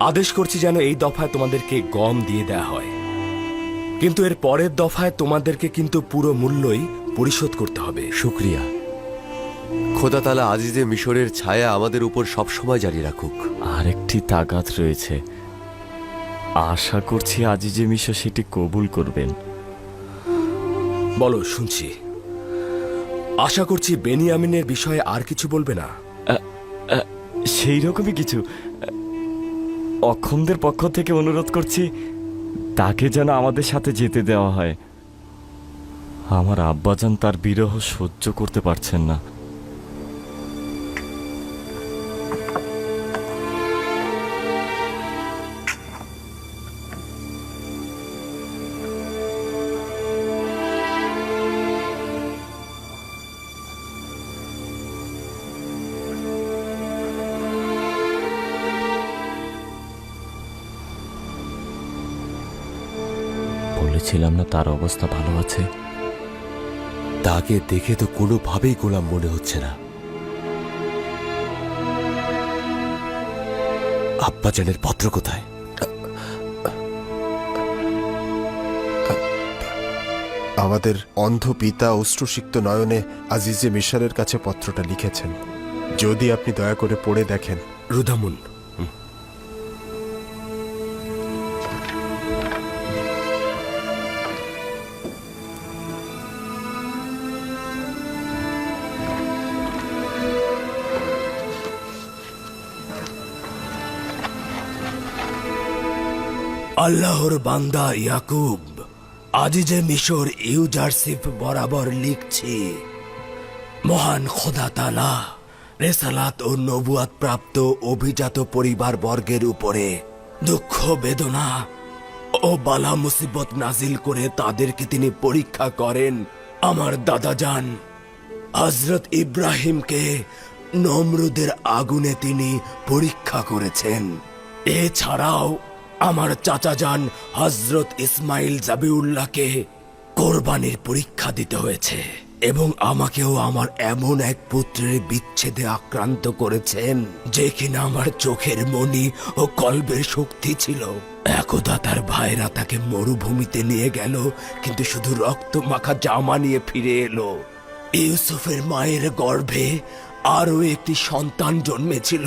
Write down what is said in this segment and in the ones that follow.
আদেশ করছি যেন এই দফায় তোমাদেরকে গম দিয়ে দেয়া হয়। কিন্তু এর পরের দফায় তোমাদেরকে কিন্তু পুরো মূল্যই পরিশোধ করতে হবে। শুক্রিয়া। খোদা তালা আজিজে মিশরের ছায়া আমাদের উপর সবসময় জারি রাখুক। আরেকটি তাগাত রয়েছে। আশা করছি আজিজে মিশর সেটি কবুল করবেন। বলো শুনছি। আশা করছি বেনিয়ামিনের বিষয়ে আর কিছু বলবে না। সেই রকমই কিছু। অক্ষমদের পক্ষ থেকে অনুরোধ করছি, তাকে যেন আমাদের সাথে যেতে দেওয়া হয়। আমার আব্বাজান তার বিরহ সহ্য করতে পারছেন না। তার অবস্থা ভালো আছে? তাকে দেখে তো কোনোভাবেই গোলাম মনে হচ্ছে না। আব্বাজানের পত্র কোথায়? আমাদের অন্ধ পিতা অশ্রুসিক্ত নয়নে আজিজে মিশরের কাছে পত্রটা লিখেছেন। যদি আপনি দয়া করে পড়ে দেখেন। রুদামুন আল্লাহর বান্দা ইয়াকুব, আজিজে মিশর ইউজারশিপ বরাবর লিখছি, মহান খোদা তালা রেসালাত ও নবুয়াত প্রাপ্ত অভিজাত পরিবার বর্গের উপরে দুঃখ, বেদনা ও বালা মুসিবত নাজিল করে তাদেরকে তিনি পরীক্ষা করেন আমার দাদা যান হজরত ইব্রাহিমকে নমরুদের আগুনে তিনি পরীক্ষা করেছেন। এছাড়াও আমার চাচা যান হজরত ইসমাইল জাবিউল্লাহকে কোরবানির পরীক্ষা দিতে হয়েছে এবং আমাকেও আমার এমন এক পুত্রের বিচ্ছেদে আক্রান্ত করেছেন যে কিনা আমার চোখের মনি ও কল্পের শক্তি ছিল। একদা তার ভাইরা তাকে মরুভূমিতে নিয়ে গেল, কিন্তু শুধু রক্ত মাখা জামা নিয়ে ফিরে এলো। ইউসুফের মায়ের গর্ভে আরও একটি সন্তান জন্মেছিল।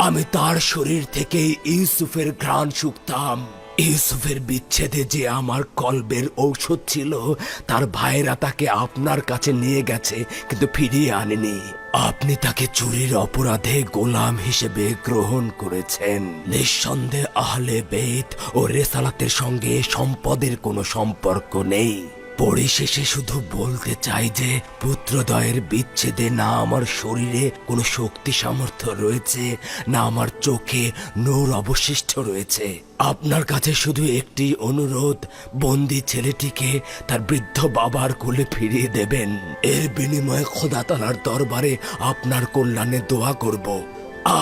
আমি তার শরীর থেকে ইউসুফের ঘ্রাণ শুকতাম। ইউসুফের বিচ্ছেদে যে আমার কলবের ঔষধ ছিল, তার ভাইরা তাকে আপনার কাছে নিয়ে গেছে, কিন্তু ফিরিয়ে আনেনি। আপনি তাকে চুরির অপরাধে গোলাম হিসেবে গ্রহণ করেছেন। নিঃসন্দেহে আহলে বেত ও রেসালাতের সঙ্গে সম্পদের কোনো সম্পর্ক নেই। পরিশেষে শুধু বলতে চাই যে পুত্রদয়ের বিচ্ছেদে না আমার শরীরে কোনো শক্তি সামর্থ্য রয়েছে, না আমার চোখে নূর অবশিষ্ট রয়েছে। আপনার কাছে শুধু একটি অনুরোধ, বন্দি ছেলেটিকে তার বৃদ্ধ বাবার কোলে ফিরিয়ে দেবেন। এর বিনিময়ে খোদা তালার দরবারে আপনার কল্যাণে দোয়া করব।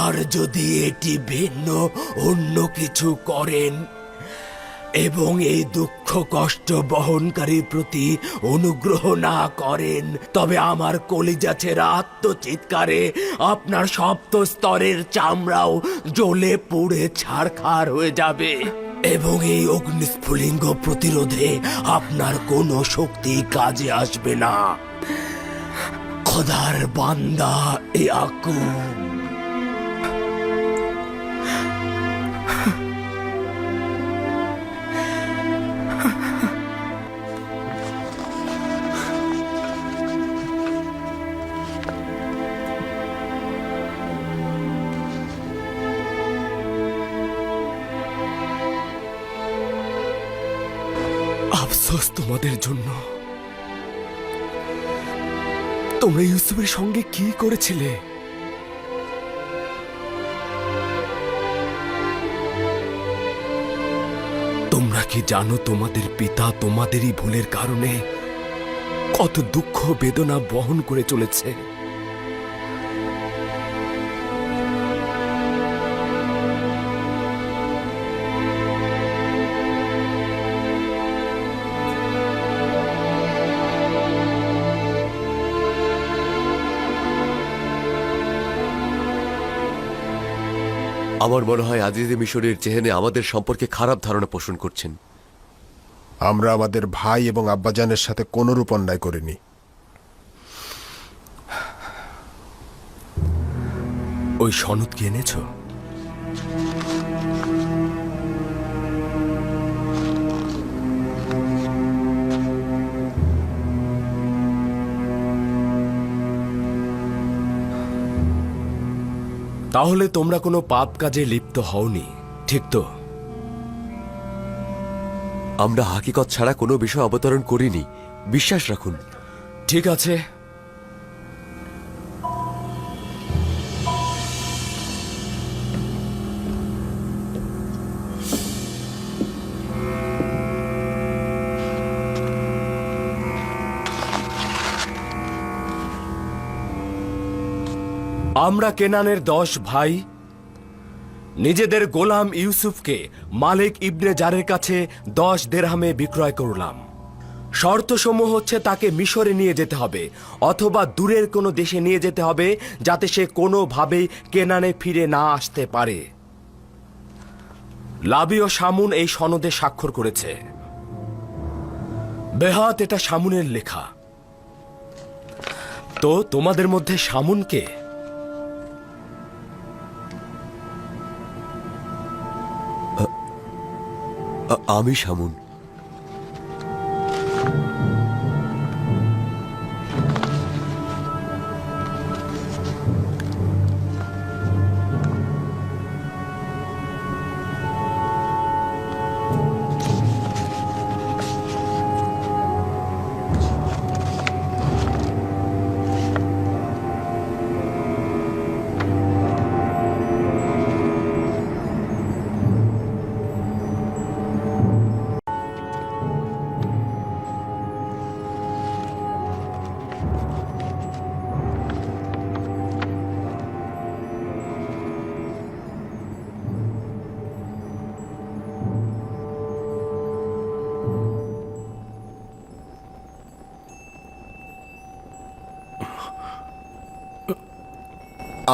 আর যদি এটি ভিন্ন, অন্য কিছু করেন এবং এই দুঃখ কষ্ট বহনকারীর প্রতি অনুগ্রহ না করেন, তবে আমার কলিজা ছেড়া আত্মচিৎকারে আপনার সপ্ত স্তরের চামড়াও জ্বলে পুড়ে ছাড়খাড় হয়ে যাবে। এবং এই অগ্নিস্ফুলিঙ্গ প্রতিরোধে আপনার কোনো শক্তি কাজে আসবে না। খোদার বান্দা, এ আকুব আফসোস তোমাদের জন্য। তোমরা ইউসুফের সঙ্গে কি করেছিলে? তোমরা কি জানো তোমাদের পিতা তোমাদেরই ভুলের কারণে কত দুঃখ বেদনা বহন করে চলেছে? আমার মনে হয় আজিজে মিশরের চেহেনে আমাদের সম্পর্কে খারাপ ধারণা পোষণ করছেন। আমরা আমাদের ভাই এবং আব্বাজানের সাথে কোনরূপ অন্যায় করিনি। ওই সনদ কি এনেছো? তাহলে তোমরা কোনো পাপ কাজে লিপ্ত হওনি ঠিক তো? আমরা হাকিকত ছাড়া কোনো বিষয় অবতরণ করিনি। বিশ্বাস রাখুন। ঠিক আছে। আমরা কেনানের দশ ভাই, নিজেদের গোলাম ইউসুফকে মালিক ইবনে জারের কাছে দশ দেরহামে বিক্রয় করলাম। শর্তসমূহ হচ্ছে তাকে মিশরে নিয়ে যেতে হবে, অথবা দূরের কোনো দেশে নিয়ে যেতে হবে, যাতে সে কোনোভাবেই কেনানে ফিরে না আসতে পারে। লাবি ও শামুন এই সনদে স্বাক্ষর করেছে। বেহাত এটা শামুনের লেখা। তো তোমাদের মধ্যে শামুনকে আমি সামুন।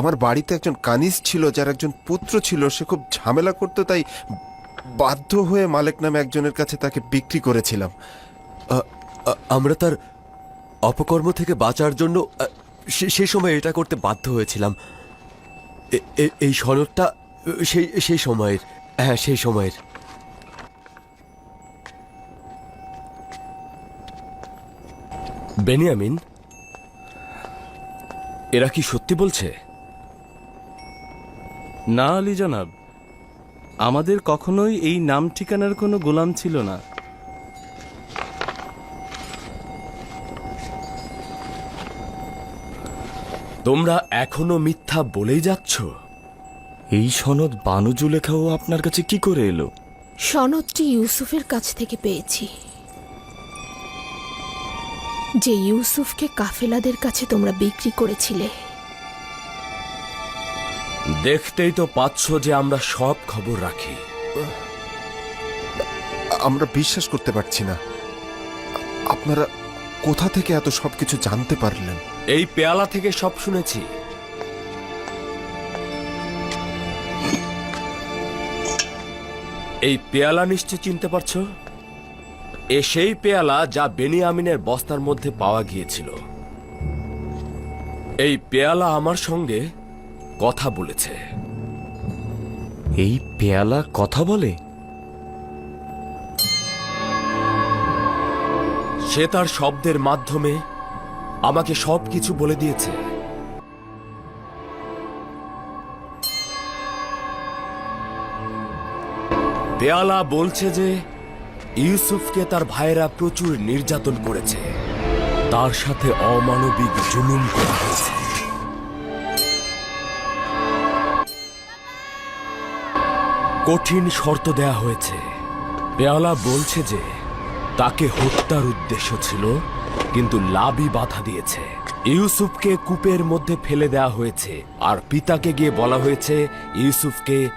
আমার বাড়িতে একজন কানিজ ছিল, যার একজন পুত্র ছিল, সে খুব ঝামেলা করতো, তাই বাধ্য হয়ে মালিক নামে একজনের কাছে তাকে বিক্রি করেছিলাম। আমরা তার অপকর্ম থেকে বাঁচার জন্য সে- সময় এটা করতে বাধ্য হয়েছিলাম। এই সনদটা, সেই সেই সময়ের হ্যাঁ সেই সময়ের। বেনিয়ামিন, এরা কি সত্যি বলছে? না আলী জনাব আমাদের কখনোই এই নাম ঠিকানার কোনো গোলাম ছিল না। তোমরা এখনও মিথ্যা বলেই যাচ্ছ? এই সনদ বানু জুলেখাও আপনার কাছে কি করে এলো? সনদটি ইউসুফের কাছ থেকে পেয়েছি। যে ইউসুফকে কাফেলাদের কাছে তোমরা বিক্রি করেছিলে দেখতেই তো পাচ্ছ যে আমরা সব খবর রাখি। আমরা বিশ্বাস করতে পারছি না। আপনারা কোথা থেকে এত সবকিছু জানতে পারলেন? এই পেয়ালা থেকে সব শুনেছি। এই পেয়ালা নিশ্চয় চিনতে পারছ? এ সেই পেয়ালা যা বেনিয়ামিনের বস্তার মধ্যে পাওয়া গিয়েছিল। এই পেয়ালা আমার সঙ্গে কথা বলেছে। এই পেয়ালা কথা বলে? সে তার শব্দের মাধ্যমে আমাকে সবকিছু বলে দিয়েছে। পেয়ালা বলছে যে, ইউসুফকে তার ভাইরা প্রচুর নির্যাতন করেছে। তার সাথে অমানবিক জুলুম করা হয়েছে। কঠিন শর্ত দেয়া হয়েছে। পেয়ালা বলছে যে তাকে হত্যার উদ্দেশ্য ছিল কিন্তু লাভই বাধা দিয়েছে। ইউসুফকে কূপের মধ্যে ফেলে দেওয়া হয়েছে আর পিতাকে গিয়ে বলা হয়েছে ইউসুফকে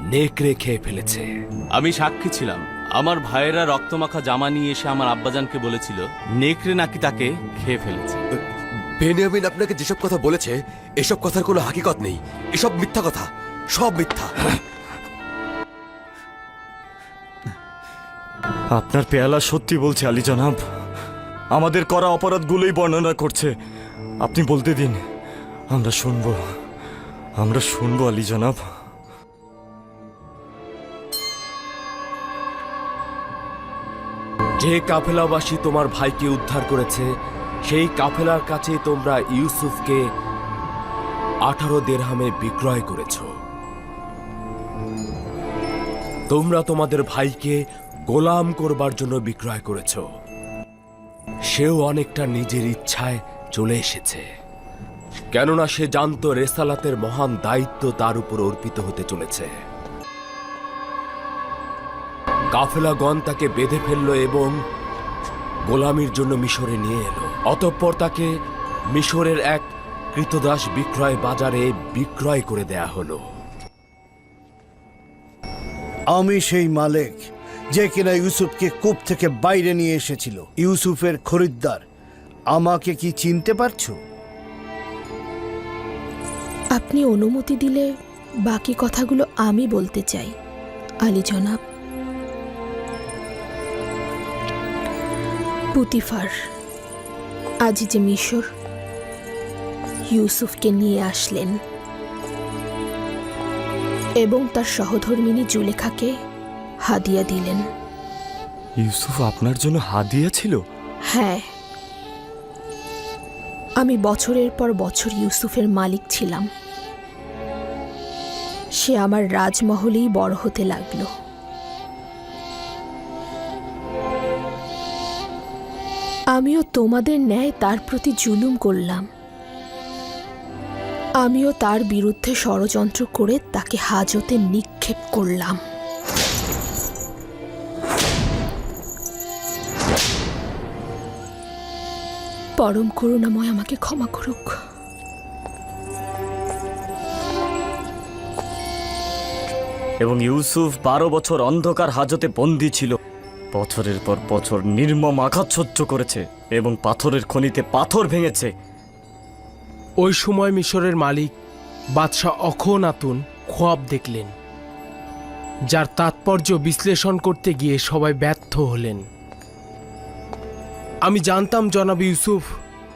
নেকড়ে খেয়ে ফেলেছে। আমি সাক্ষী ছিলাম। আমার ভাইয়েরা রক্তমাখা জামা নিয়ে এসে আমার আব্বাজানকে বলেছিল নেকড়ে নাকি তাকে খেয়ে ফেলেছে। বেনিয়ামিন আপনাকে যেসব কথা বলেছে এসব কথার কোনো হাকিকত নেই। এসব মিথ্যা কথা। সব মিথ্যা। আপনার পেয়ালা সত্যি বলছে আলী জনাব। আমাদের করা অপরাধগুলোই বর্ণনা করছে। আপনি বলতে দিন, আমরা শুনব। আমরা শুনব আলী জনাব। যে কাফেলাবাসী তোমার ভাইকে উদ্ধার করেছে, সেই কাফেলার কাছে তোমরা ইউসুফকে আঠারো দেড়হামে বিক্রয় করেছ। তোমরা তোমাদের ভাইকে গোলাম করবার জন্য বিক্রয় করেছ। সেও অনেকটা নিজের ইচ্ছায় চলে এসেছে। কেননা সে জানতো রেসালাতের মহান দায়িত্ব তার উপর অর্পিত হতে চলেছে। কাফেলাগণ তাকে বেঁধে ফেলল এবং গোলামির জন্য মিশরে নিয়ে এলো। অতঃপর তাকে মিশরের এক কৃতদাস বিক্রয় বাজারে বিক্রয় করে দেয়া হলো। আমি সেই মালিক যে কিনা ইউসুফকে কূপ থেকে বাইরে নিয়ে এসেছিল। ইউসুফের খরিদ্দার, আমাকে কি চিনতে পারছ? আপনি অনুমতি দিলে বাকি কথাগুলো আমি বলতে চাই। আলী জনাব। পুতিফার, আজ যে মিশর, ইউসুফকে নিয়ে আসলেন। এবং তার সহধর্মিনী জুলেখাকে হাদিয়া দিলেন। ইউসুফ আপনার জন্য হাত ছিল? হ্যাঁ। আমি বছরের পর বছর ইউসুফের মালিক ছিলাম। সে আমার রাজমহলেই বড় হতে লাগল। আমিও তোমাদের ন্যায় তার প্রতি জুলুম করলাম। আমিও তার বিরুদ্ধে ষড়যন্ত্র করে তাকে হাজতে নিক্ষেপ করলাম। পরম করুণাময় আমাকে ক্ষমা করুক। এবং ইউসুফ বারো বছর অন্ধকার হাজতে বন্দি ছিল। বছরের পর বছর নির্মম আঘাত সহ্য করেছে এবং পাথরের খনিতে পাথর ভেঙেছে। ওই সময় মিশরের মালিক বাদশাহ অখনাতুন খোয়াব দেখলেন যার তাৎপর্য বিশ্লেষণ করতে গিয়ে সবাই ব্যর্থ হলেন। আমি জানতাম জনাব ইউসুফ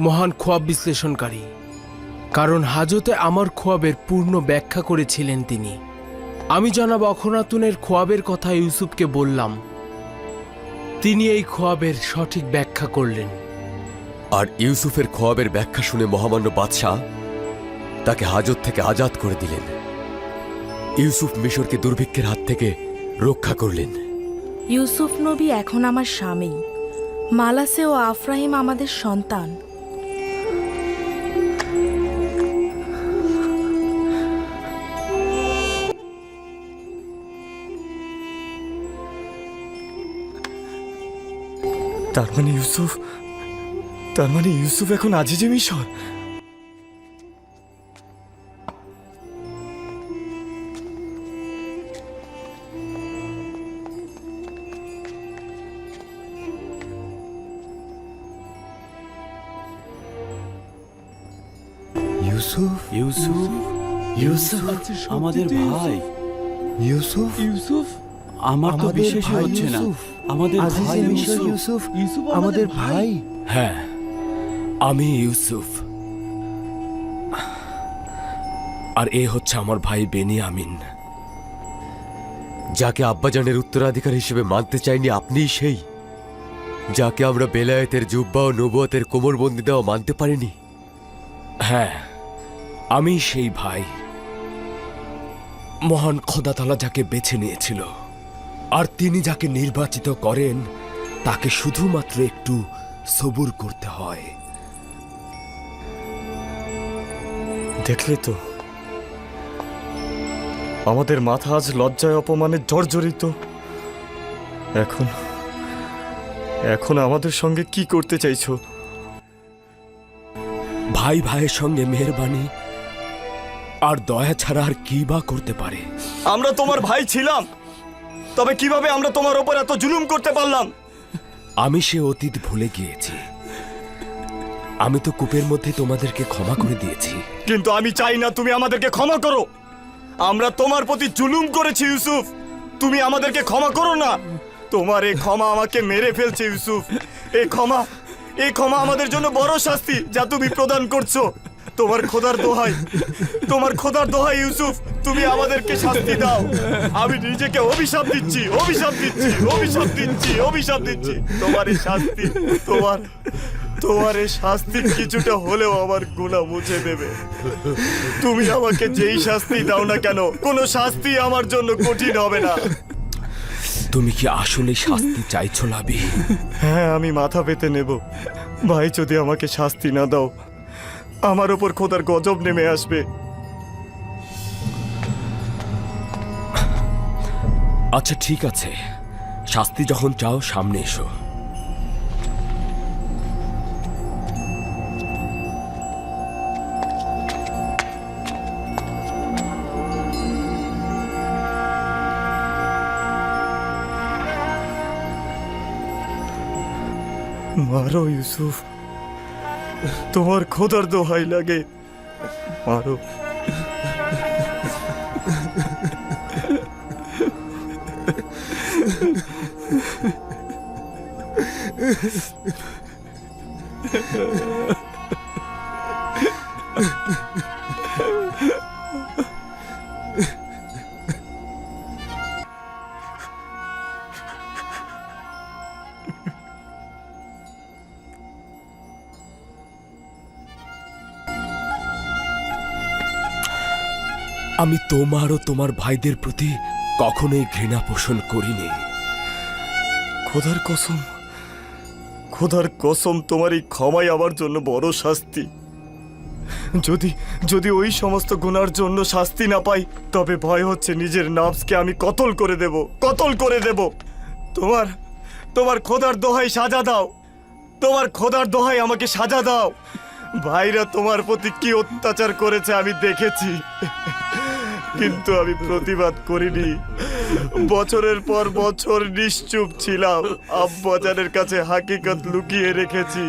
মহান খোয়াব বিশ্লেষণকারী কারণ হাজতে আমার খোয়াবের পূর্ণ ব্যাখ্যা করেছিলেন তিনি। আমি জনাব অখনাতুনের খোয়াবের কথা ইউসুফকে বললাম তিনি এই খোয়াবের সঠিক ব্যাখ্যা করলেন। আর ইউসুফের খোয়াবের ব্যাখ্যা শুনে মহামান্য বাদশাহ তাকে হাজত থেকে আজাদ করে দিলেন। ইউসুফ মিশরকে দুর্ভিক্ষের হাত থেকে রক্ষা করলেন। ইউসুফ নবী এখন আমার স্বামী। মালাসে ও আফ্রাহিম আমাদের সন্তান। তার মানে ইউসুফ তার মানে ইউসুফ এখন আজিজে মিশর? ইউসুফ। ইউসুফ? ইউসুফ আমাদের ভাই। ইউসুফ? ইউসুফ? আমার তো আমাদের হচ্ছে না। আমাদের ভাই ইউসুফ। ইউসুফ আমাদের ভাই। হ্যাঁ আমি ইউসুফ। আর এ হচ্ছে আমার ভাই বেনিয়ামিন। যাকে আব্বাজানের উত্তরাধিকার হিসেবে মানতে চাইনি আপনিই সেই। যাকে আমরা বেলায়েতের জুব্বা ও নবুয়তের কোমরবন্দি দেওয়া মানতে পারিনি। হ্যাঁ আমি সেই ভাই। মহান খোদাতালা যাকে বেছে নিয়েছিল। আর তিনি যাকে নির্বাচিত করেন তাকে শুধুমাত্র একটু সবুর করতে হয়। দেখলে তো। আমাদের মাথা আজ লজ্জায় অপমানে জর্জরিত। এখন এখন আমাদের সঙ্গে কি করতে চাইছো? ভাই ভাইয়ের সঙ্গে মেহরবানি আর দয়া ছাড়া আর কি বা করতে পারে? আমরা তোমার ভাই ছিলাম। তবে কীভাবে আমরা তোমার ওপর এত জুলুম করতে পারলাম? আমি সে অতীত ভুলে গিয়েছি। আমি তো কূপের মধ্যে তোমাদেরকে ক্ষমা করে দিয়েছি। কিন্তু আমি চাই না তুমি আমাদেরকে ক্ষমা করো। আমরা তোমার প্রতি জুলুম করেছি ইউসুফ। তুমি আমাদেরকে ক্ষমা করো না। তোমার এই ক্ষমা আমাকে মেরে ফেলছে ইউসুফ। এই ক্ষমা এই ক্ষমা আমাদের জন্য বড় শাস্তি যা তুমি প্রদান করছ। তোমার খোদার দোহাই। তোমার খোদার দোহাই ইউসুফ। তুমি আমাদেরকে শাস্তি দাও। আমি নিজেকে অভিশাপ দিচ্ছি অভিশাপ দিচ্ছি অভিশাপ দিচ্ছি অভিশাপ দিচ্ছি। তোমার এই শাস্তি তোমার তোমার এই শাস্তি কিছুটা হলেও আমার গুণা মুছে দেবে। তুমি আমাকে যেই শাস্তি দাও না কেন কোনো শাস্তি আমার জন্য কঠিন হবে না। তুমি কি আসলে শাস্তি চাইছো লাবি? হ্যাঁ আমি মাথা পেতে নেব। ভাই যদি আমাকে শাস্তি না দাও আমার ওপর খোদার গজব নেমে আসবে। আচ্ছা ঠিক আছে। শাস্তি যখন চাও সামনে এসো। মারো ইউসুফ। তোমার খোদার দোহাই লাগে। মারো। আমি তোমার ও তোমার ভাইদের প্রতি কখনোই ঘৃণা পোষণ করিনি। খোদার কসম খোদার কসম, তোমার এই ক্ষমাই আমার জন্য বড় শাস্তি। যদি যদি ওই সমস্ত গুনার জন্য শাস্তি না পাই, তবে ভয় হচ্ছে নিজের নাফসকে আমি কতল করে দেব, কতল করে দেব। তোমার তোমার খোদার দোহাই সাজা দাও। তোমার খোদার দোহাই আমাকে সাজা দাও। ভাইরা তোমার প্রতি কি অত্যাচার করেছে আমি দেখেছি। কিন্তু আমি প্রতিবাদ করিনি। বছরের পর বছর নিশ্চুপ ছিলাম। আব্বাজানের কাছে হাকিকত লুকিয়ে রেখেছি।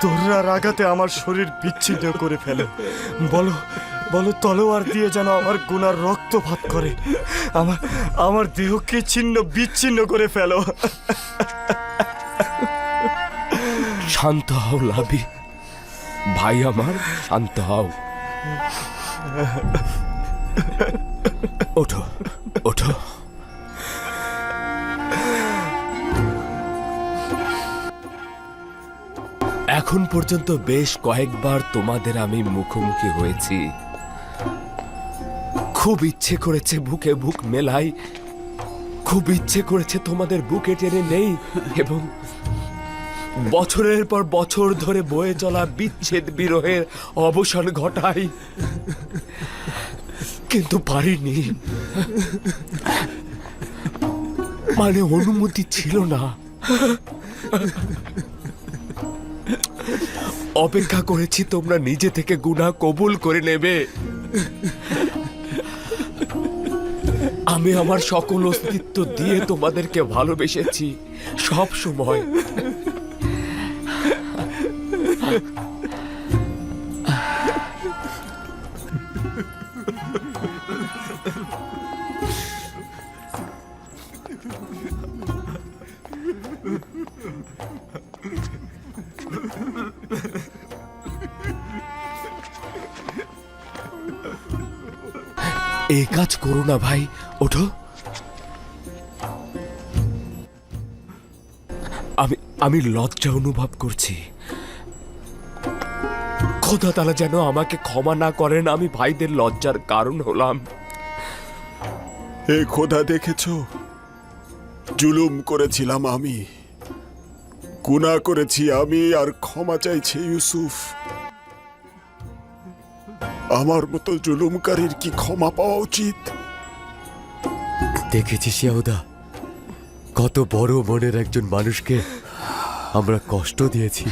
তোররা রাগাতে আমার শরীর বিচ্ছিন্ন করে ফেলে। বলো বলো, তলোয়ার দিয়ে যেন আমার গুনার রক্তপাত করে। আমার আমার দেহকে ছিন্ন, বিচ্ছিন্ন করে ফেলো। শান্ত হও, লাবি। ভাই আমার, শান্ত হও। ওঠো ওঠো। এখন পর্যন্ত বেশ কয়েকবার তোমাদের আমি মুখোমুখি হয়েছি। খুব ইচ্ছে করেছে বুকে বুক মেলাই। খুব ইচ্ছে করেছে তোমাদের বুকে টেনে নেই এবং বছরের পর বছর ধরে বয়ে চলা বিচ্ছেদ বিরহের অবসান ঘটাই। কিন্তু পারিনি। মানে অনুমতি ছিল না। অপেক্ষা করেছি তোমরা নিজে থেকে গুনাহ কবুল করে নেবে। আমি আমার সকল অস্তিত্ব দিয়ে তোমাদেরকে ভালোবেসেছি সব সময়। এই কাজ করো না ভাই, ওঠো। আমি আমি লজ্জা অনুভব করছি। খোদা তালা যেন আমাকে ক্ষমা না করেন, আমি ভাইদের লজ্জার কারণ হলাম। এ খোদা, দেখেছ? জুলুম করেছিলাম আমি। গুনাহ করেছি আমি, আর ক্ষমা চাইছে ইউসুফ। আমার মতো জুলুমকারীর কি ক্ষমা পাওয়া উচিত? দেখেছিস ইয়াহুদা কত বড় মনের একজন মানুষকে আমরা কষ্ট দিয়েছি।